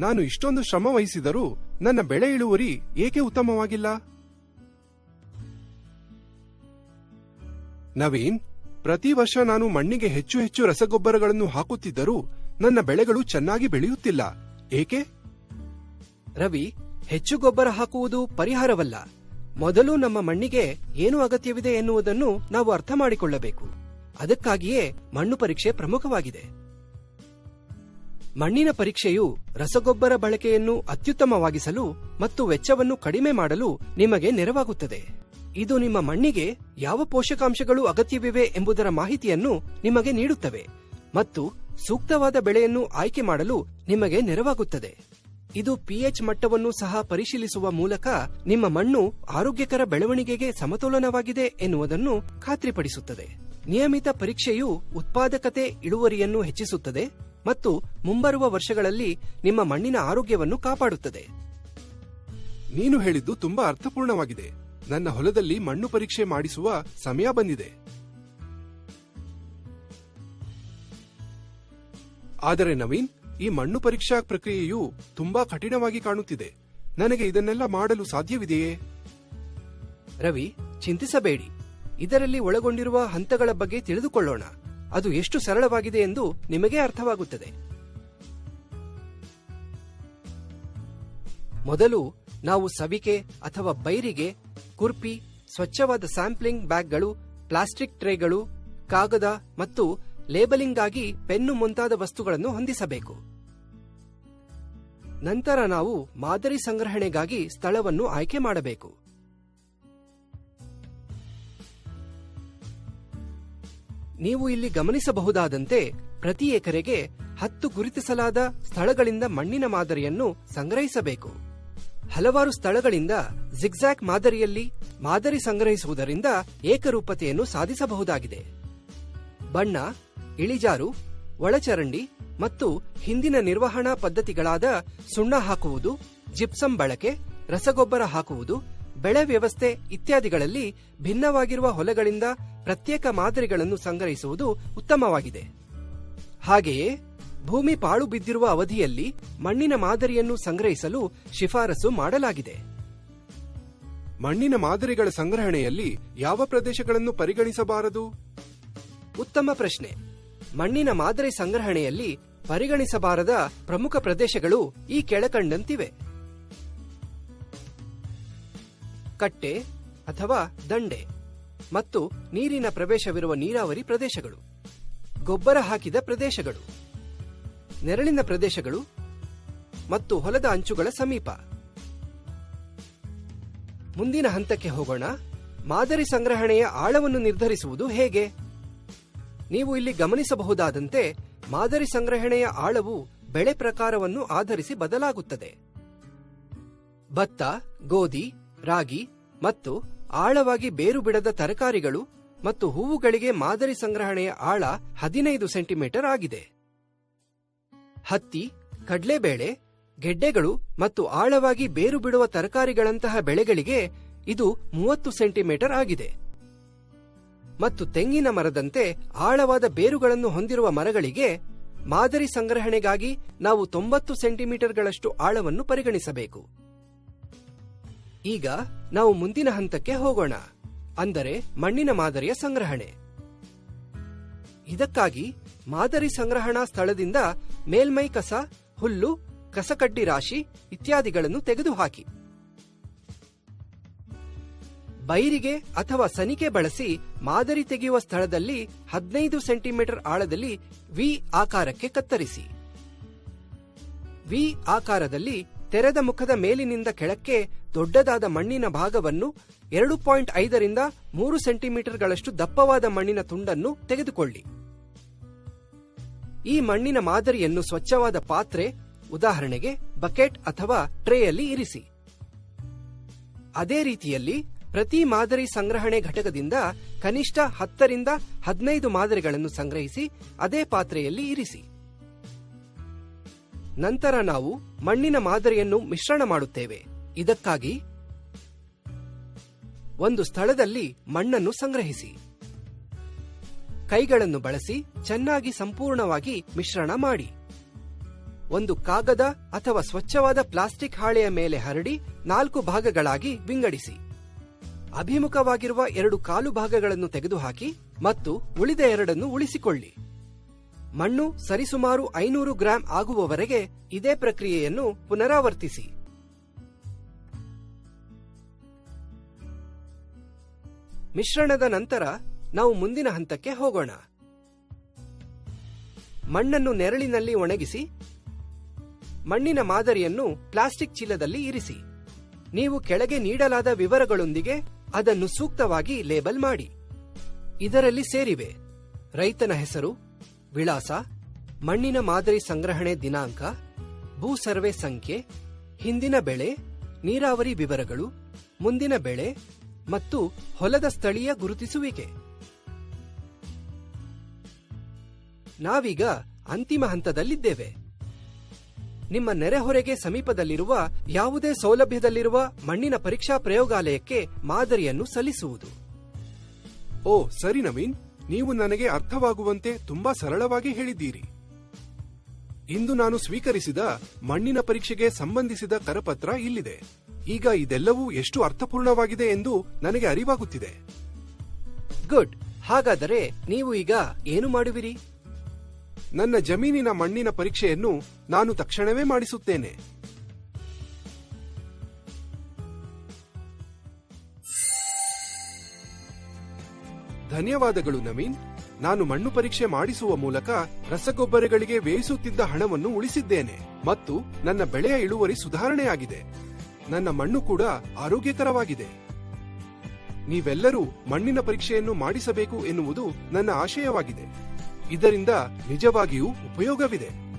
ನಾನು ಇಷ್ಟೊಂದು ಶ್ರಮ ವಹಿಸಿದರೂ ನನ್ನ ಬೆಳೆ ಇಳುವರಿ ಏಕೆ ಉತ್ತಮವಾಗಿಲ್ಲ? ನವೀನ್, ಪ್ರತಿ ವರ್ಷ ನಾನು ಮಣ್ಣಿಗೆ ಹೆಚ್ಚು ಹೆಚ್ಚು ರಸಗೊಬ್ಬರಗಳನ್ನು ಹಾಕುತ್ತಿದ್ದರೂ ನನ್ನ ಬೆಳೆಗಳು ಚೆನ್ನಾಗಿ ಬೆಳೆಯುತ್ತಿಲ್ಲ. ಏಕೆ? ರವಿ, ಹೆಚ್ಚು ಗೊಬ್ಬರ ಹಾಕುವುದು ಪರಿಹಾರವಲ್ಲ. ಮೊದಲು ನಮ್ಮ ಮಣ್ಣಿಗೆ ಏನು ಅಗತ್ಯವಿದೆ ಎನ್ನುವುದನ್ನು ನಾವು ಅರ್ಥ ಮಾಡಿಕೊಳ್ಳಬೇಕು. ಅದಕ್ಕಾಗಿಯೇ ಮಣ್ಣು ಪರೀಕ್ಷೆ ಪ್ರಮುಖವಾಗಿದೆ. ಮಣ್ಣಿನ ಪರೀಕ್ಷೆಯು ರಸಗೊಬ್ಬರ ಬಳಕೆಯನ್ನು ಅತ್ಯುತ್ತಮವಾಗಿಸಲು ಮತ್ತು ವೆಚ್ಚವನ್ನು ಕಡಿಮೆ ಮಾಡಲು ನಿಮಗೆ ನೆರವಾಗುತ್ತದೆ. ಇದು ನಿಮ್ಮ ಮಣ್ಣಿಗೆ ಯಾವ ಪೋಷಕಾಂಶಗಳು ಅಗತ್ಯವಿವೆ ಎಂಬುದರ ಮಾಹಿತಿಯನ್ನು ನಿಮಗೆ ನೀಡುತ್ತವೆ ಮತ್ತು ಸೂಕ್ತವಾದ ಬೆಳೆಯನ್ನು ಆಯ್ಕೆ ಮಾಡಲು ನಿಮಗೆ ನೆರವಾಗುತ್ತದೆ. ಇದು ಪಿಎಚ್ ಮಟ್ಟವನ್ನು ಸಹ ಪರಿಶೀಲಿಸುವ ಮೂಲಕ ನಿಮ್ಮ ಮಣ್ಣು ಆರೋಗ್ಯಕರ ಬೆಳವಣಿಗೆಗೆ ಸಮತೋಲನವಾಗಿದೆ ಎನ್ನುವುದನ್ನು ಖಾತ್ರಿಪಡಿಸುತ್ತದೆ. ನಿಯಮಿತ ಪರೀಕ್ಷೆಯು ಉತ್ಪಾದಕತೆ ಇಳುವರಿಯನ್ನು ಹೆಚ್ಚಿಸುತ್ತದೆ ಮತ್ತು ಮುಂಬರುವ ವರ್ಷಗಳಲ್ಲಿ ನಿಮ್ಮ ಮಣ್ಣಿನ ಆರೋಗ್ಯವನ್ನು ಕಾಪಾಡುತ್ತದೆ. ನೀನು ಹೇಳಿದ್ದು ತುಂಬಾ ಅರ್ಥಪೂರ್ಣವಾಗಿದೆ. ನನ್ನ ಹೊಲದಲ್ಲಿ ಮಣ್ಣು ಪರೀಕ್ಷೆ ಮಾಡಿಸುವ ಸಮಯ ಬಂದಿದೆ. ಆದರೆ ನವೀನ್ ಈ ಮಣ್ಣು ಪರೀಕ್ಷಾ ಪ್ರಕ್ರಿಯೆಯು ತುಂಬಾ ಕಠಿಣವಾಗಿ ಕಾಣುತ್ತಿದೆ. ನನಗೆ ಇದನ್ನೆಲ್ಲ ಮಾಡಲು ಸಾಧ್ಯವಿದೆಯೇ? ರವಿ ಚಿಂತಿಸಬೇಡಿ. ಇದರಲ್ಲಿ ಒಳಗೊಂಡಿರುವ ಹಂತಗಳ ಬಗ್ಗೆ ತಿಳಿದುಕೊಳ್ಳೋಣ. ಅದು ಎಷ್ಟು ಸರಳವಾಗಿದೆ ಎಂದು ನಿಮಗೆ ಅರ್ಥವಾಗುತ್ತದೆ. ಮೊದಲು ನಾವು ಸವಿಕೆ ಅಥವಾ ಬೈರಿಗೆ ಕುರ್ಪಿ, ಸ್ವಚ್ಛವಾದ ಸ್ಯಾಂಪ್ಲಿಂಗ್ ಬ್ಯಾಗ್ಗಳು, ಪ್ಲಾಸ್ಟಿಕ್ ಟ್ರೇಗಳು, ಕಾಗದ ಮತ್ತು ಲೇಬಲಿಂಗ್ಗಾಗಿ ಪೆನ್ನು ಮುಂತಾದ ವಸ್ತುಗಳನ್ನು ಹೊಂದಿಸಬೇಕು. ನಂತರ ನಾವು ಮಾದರಿ ಸಂಗ್ರಹಣೆಗಾಗಿ ಸ್ಥಳವನ್ನು ಆಯ್ಕೆ ಮಾಡಬೇಕು. ನೀವು ಇಲ್ಲಿ ಗಮನಿಸಬಹುದಾದಂತೆ ಪ್ರತಿ ಎಕರೆಗೆ ಹತ್ತು ಗುರುತಿಸಲಾದ ಸ್ಥಳಗಳಿಂದ ಮಣ್ಣಿನ ಮಾದರಿಯನ್ನು ಸಂಗ್ರಹಿಸಬೇಕು. ಹಲವಾರು ಸ್ಥಳಗಳಿಂದ ಜಿಗ್ಜಾಕ್ ಮಾದರಿಯಲ್ಲಿ ಮಾದರಿ ಸಂಗ್ರಹಿಸುವುದರಿಂದ ಏಕರೂಪತೆಯನ್ನು ಸಾಧಿಸಬಹುದಾಗಿದೆ. ಬಣ್ಣ, ಇಳಿಜಾರು, ಒಳಚರಂಡಿ ಮತ್ತು ಹಿಂದಿನ ನಿರ್ವಹಣಾ ಪದ್ಧತಿಗಳಾದ ಸುಣ್ಣ ಹಾಕುವುದು, ಜಿಪ್ಸಂ ಬಳಕೆ, ರಸಗೊಬ್ಬರ ಹಾಕುವುದು, ಬೆಳೆ ವ್ಯವಸ್ಥೆ ಇತ್ಯಾದಿಗಳಲ್ಲಿ ಭಿನ್ನವಾಗಿರುವ ಹೊಲಗಳಿಂದ ಪ್ರತ್ಯೇಕ ಮಾದರಿಗಳನ್ನು ಸಂಗ್ರಹಿಸುವುದು ಉತ್ತಮವಾಗಿದೆ. ಹಾಗೆಯೇ ಭೂಮಿ ಪಾಳು ಬಿದ್ದಿರುವ ಅವಧಿಯಲ್ಲಿ ಮಣ್ಣಿನ ಮಾದರಿಯನ್ನು ಸಂಗ್ರಹಿಸಲು ಶಿಫಾರಸು ಮಾಡಲಾಗಿದೆ. ಮಣ್ಣಿನ ಮಾದರಿಗಳ ಸಂಗ್ರಹಣೆಯಲ್ಲಿ ಯಾವ ಪ್ರದೇಶಗಳನ್ನು ಪರಿಗಣಿಸಬಾರದು? ಉತ್ತಮ ಪ್ರಶ್ನೆ. ಮಣ್ಣಿನ ಮಾದರಿ ಸಂಗ್ರಹಣೆಯಲ್ಲಿ ಪರಿಗಣಿಸಬಾರದ ಪ್ರಮುಖ ಪ್ರದೇಶಗಳು ಈ ಕೆಳಕಂಡಂತಿವೆ. ಕಟ್ಟೆ ಅಥವಾ ದಂಡೆ. ಮತ್ತು ನೀರಿನ ಪ್ರವೇಶವಿರುವ ನೀರಾವರಿ ಪ್ರದೇಶಗಳು. ಗೊಬ್ಬರ ಹಾಕಿದ ಪ್ರದೇಶಗಳು. ನೆರಳಿನ ಪ್ರದೇಶಗಳು ಮತ್ತು ಹೊಲದ ಅಂಚುಗಳ ಸಮೀಪ. ಮುಂದಿನ ಹಂತಕ್ಕೆ ಹೋಗೋಣ. ಮಾದರಿ ಸಂಗ್ರಹಣೆಯ ಆಳವನ್ನು ನಿರ್ಧರಿಸುವುದು ಹೇಗೆ? ನೀವು ಇಲ್ಲಿ ಗಮನಿಸಬಹುದಾದಂತೆ ಮಾದರಿ ಸಂಗ್ರಹಣೆಯ ಆಳವು ಬೆಳೆ ಪ್ರಕಾರವನ್ನು ಆಧರಿಸಿ ಬದಲಾಗುತ್ತದೆ. ಭತ್ತ, ಗೋಧಿ, ರಾಗಿ ಮತ್ತು ಆಳವಾಗಿ ಬೇರು ಬಿಡದ ತರಕಾರಿಗಳು ಮತ್ತು ಹೂವುಗಳಿಗೆ ಮಾದರಿ ಸಂಗ್ರಹಣೆಯ ಆಳ ಹದಿನೈದು ಸೆಂಟಿಮೀಟರ್ ಆಗಿದೆ. ಹತ್ತಿ, ಕಡ್ಲೆಬೇಳೆ, ಗೆಡ್ಡೆಗಳು ಮತ್ತು ಆಳವಾಗಿ ಬೇರು ಬಿಡುವ ತರಕಾರಿಗಳಂತಹ ಬೆಳೆಗಳಿಗೆ ಇದು ಮೂವತ್ತು ಸೆಂಟಿಮೀಟರ್ ಆಗಿದೆ. ಮತ್ತು ತೆಂಗಿನ ಮರದಂತೆ ಆಳವಾದ ಬೇರುಗಳನ್ನು ಹೊಂದಿರುವ ಮರಗಳಿಗೆ ಮಾದರಿ ಸಂಗ್ರಹಣೆಗಾಗಿ ನಾವು ತೊಂಬತ್ತು ಸೆಂಟಿಮೀಟರ್ಗಳಷ್ಟು ಆಳವನ್ನು ಪರಿಗಣಿಸಬೇಕು. ಈಗ ನಾವು ಮುಂದಿನ ಹಂತಕ್ಕೆ ಹೋಗೋಣ. ಅಂದರೆ ಮಣ್ಣಿನ ಮಾದರಿಯ ಸಂಗ್ರಹಣೆ. ಇದಕ್ಕಾಗಿ ಮಾದರಿ ಸಂಗ್ರಹಣಾ ಸ್ಥಳದಿಂದ ಮೇಲ್ಮೈ ಕಸ, ಹುಲ್ಲು, ಕಸಕಡ್ಡಿ ರಾಶಿ ಇತ್ಯಾದಿಗಳನ್ನು ತೆಗೆದುಹಾಕಿ. ಬೈರಿಗೆ ಅಥವಾ ಸನಿಕೆ ಬಳಸಿ ಮಾದರಿ ತೆಗೆಯುವ ಸ್ಥಳದಲ್ಲಿ ಹದಿನೈದು ಸೆಂಟಿಮೀಟರ್ ಆಳದಲ್ಲಿ ವಿ ಆಕಾರಕ್ಕೆ ಕತ್ತರಿಸಿ. ವಿ ಆಕಾರದಲ್ಲಿ ತೆರೆದ ಮುಖದ ಮೇಲಿನಿಂದ ಕೆಳಕ್ಕೆ ದೊಡ್ಡದಾದ ಮಣ್ಣಿನ ಭಾಗವನ್ನು ಎರಡು ಪಾಯಿಂಟ್ ಐದರಿಂದ ಮೂರು ಸೆಂಟಿಮೀಟರ್ಗಳಷ್ಟು ದಪ್ಪವಾದ ಮಣ್ಣಿನ ತುಂಡನ್ನು ತೆಗೆದುಕೊಳ್ಳಿ. ಈ ಮಣ್ಣಿನ ಮಾದರಿಯನ್ನು ಸ್ವಚ್ಛವಾದ ಪಾತ್ರೆ, ಉದಾಹರಣೆಗೆ ಬಕೆಟ್ ಅಥವಾ ಟ್ರೇಯಲ್ಲಿ ಇರಿಸಿ. ಅದೇ ರೀತಿಯಲ್ಲಿ ಪ್ರತಿ ಮಾದರಿ ಸಂಗ್ರಹಣೆ ಘಟಕದಿಂದ ಕನಿಷ್ಠ ಹತ್ತರಿಂದ ಹದಿನೈದು ಮಾದರಿಗಳನ್ನು ಸಂಗ್ರಹಿಸಿ ಅದೇ ಪಾತ್ರೆಯಲ್ಲಿ ಇರಿಸಿ. ನಂತರ ನಾವು ಮಣ್ಣಿನ ಮಾದರಿಯನ್ನು ಮಿಶ್ರಣ ಮಾಡುತ್ತೇವೆ. ಇದಕ್ಕಾಗಿ ಒಂದು ಸ್ಥಳದಲ್ಲಿ ಮಣ್ಣನ್ನು ಸಂಗ್ರಹಿಸಿ. ಕೈಗಳನ್ನು ಬಳಸಿ ಚೆನ್ನಾಗಿ ಸಂಪೂರ್ಣವಾಗಿ ಮಿಶ್ರಣ ಮಾಡಿ. ಒಂದು ಕಾಗದ ಅಥವಾ ಸ್ವಚ್ಛವಾದ ಪ್ಲಾಸ್ಟಿಕ್ ಹಾಳೆಯ ಮೇಲೆ ಹರಡಿ ನಾಲ್ಕು ಭಾಗಗಳಾಗಿ ವಿಂಗಡಿಸಿ. ಅಭಿಮುಖವಾಗಿರುವ ಎರಡು ಕಾಲು ಭಾಗಗಳನ್ನು ತೆಗೆದುಹಾಕಿ ಮತ್ತು ಉಳಿದ ಎರಡನ್ನು ಉಳಿಸಿಕೊಳ್ಳಿ. ಮಣ್ಣು ಸರಿಸುಮಾರು ಐನೂರು ಗ್ರಾಂ ಆಗುವವರೆಗೆ ಇದೇ ಪ್ರಕ್ರಿಯೆಯನ್ನು ಪುನರಾವರ್ತಿಸಿ. ಮಿಶ್ರಣದ ನಂತರ ನಾವು ಮುಂದಿನ ಹಂತಕ್ಕೆ ಹೋಗೋಣ. ಮಣ್ಣನ್ನು ನೆರಳಿನಲ್ಲಿ ಒಣಗಿಸಿ, ಮಣ್ಣಿನ ಮಾದರಿಯನ್ನು ಪ್ಲಾಸ್ಟಿಕ್ ಚೀಲದಲ್ಲಿ ಇರಿಸಿ. ನೀವು ಕೆಳಗೆ ನೀಡಲಾದ ವಿವರಗಳೊಂದಿಗೆ ಅದನ್ನು ಸೂಕ್ತವಾಗಿ ಲೇಬಲ್ ಮಾಡಿ. ಇದರಲ್ಲಿ ಸೇರಿವೆ. ರೈತನ ಹೆಸರು ವಿಳಾಸ, ಮಣ್ಣಿನ ಮಾದರಿ ಸಂಗ್ರಹಣೆ ದಿನಾಂಕ, ಭೂ ಸರ್ವೆ ಸಂಖ್ಯೆ, ಹಿಂದಿನ ಬೆಳೆ, ನೀರಾವರಿ ವಿವರಗಳು, ಮುಂದಿನ ಬೆಳೆ ಮತ್ತು ಹೊಲದ ಸ್ಥಳೀಯ ಗುರುತಿಸುವಿಕೆ. ನಾವೀಗ ಅಂತಿಮ ಹಂತದಲ್ಲಿದ್ದೇವೆ. ನಿಮ್ಮ ನೆರೆಹೊರೆಗೆ ಸಮೀಪದಲ್ಲಿರುವ ಯಾವುದೇ ಸೌಲಭ್ಯದಲ್ಲಿರುವ ಮಣ್ಣಿನ ಪರೀಕ್ಷಾ ಪ್ರಯೋಗಾಲಯಕ್ಕೆ ಮಾದರಿಯನ್ನು ಸಲ್ಲಿಸುವುದು. ಓ, ಸರಿ ನವೀನ್. ನೀವು ನನಗೆ ಅರ್ಥವಾಗುವಂತೆ ತುಂಬಾ ಸರಳವಾಗಿ ಹೇಳಿದ್ದೀರಿ. ಇಂದು ನಾನು ಸ್ವೀಕರಿಸಿದ ಮಣ್ಣಿನ ಪರೀಕ್ಷೆಗೆ ಸಂಬಂಧಿಸಿದ ಕರಪತ್ರ ಇಲ್ಲಿದೆ. ಈಗ ಇದೆಲ್ಲವೂ ಎಷ್ಟು ಅರ್ಥಪೂರ್ಣವಾಗಿದೆ ಎಂದು ನನಗೆ ಅರಿವಾಗುತ್ತಿದೆ. ಗುಡ್. ಹಾಗಾದರೆ ನೀವು ಈಗ ಏನು ಮಾಡುವಿರಿ? ನನ್ನ ಜಮೀನಿನ ಮಣ್ಣಿನ ಪರೀಕ್ಷೆಯನ್ನು ನಾನು ತಕ್ಷಣವೇ ಮಾಡಿಸುತ್ತೇನೆ. ಧನ್ಯವಾದಗಳು ನವೀನ್. ನಾನು ಮಣ್ಣು ಪರೀಕ್ಷೆ ಮಾಡಿಸುವ ಮೂಲಕ ರಸಗೊಬ್ಬರಗಳಿಗೆ ವ್ಯಯಿಸುತ್ತಿದ್ದ ಹಣವನ್ನು ಉಳಿಸಿದ್ದೇನೆ ಮತ್ತು ನನ್ನ ಬೆಳೆಯ ಇಳುವರಿ ಸುಧಾರಣೆಯಾಗಿದೆ. ನನ್ನ ಮಣ್ಣು ಕೂಡ ಆರೋಗ್ಯಕರವಾಗಿದೆ. ನೀವೆಲ್ಲರೂ ಮಣ್ಣಿನ ಪರೀಕ್ಷೆಯನ್ನು ಮಾಡಿಸಬೇಕು ಎನ್ನುವುದು ನನ್ನ ಆಶಯವಾಗಿದೆ. ಇದರಿಂದ ನಿಜವಾಗಿಯೂ ಉಪಯೋಗವಿದೆ.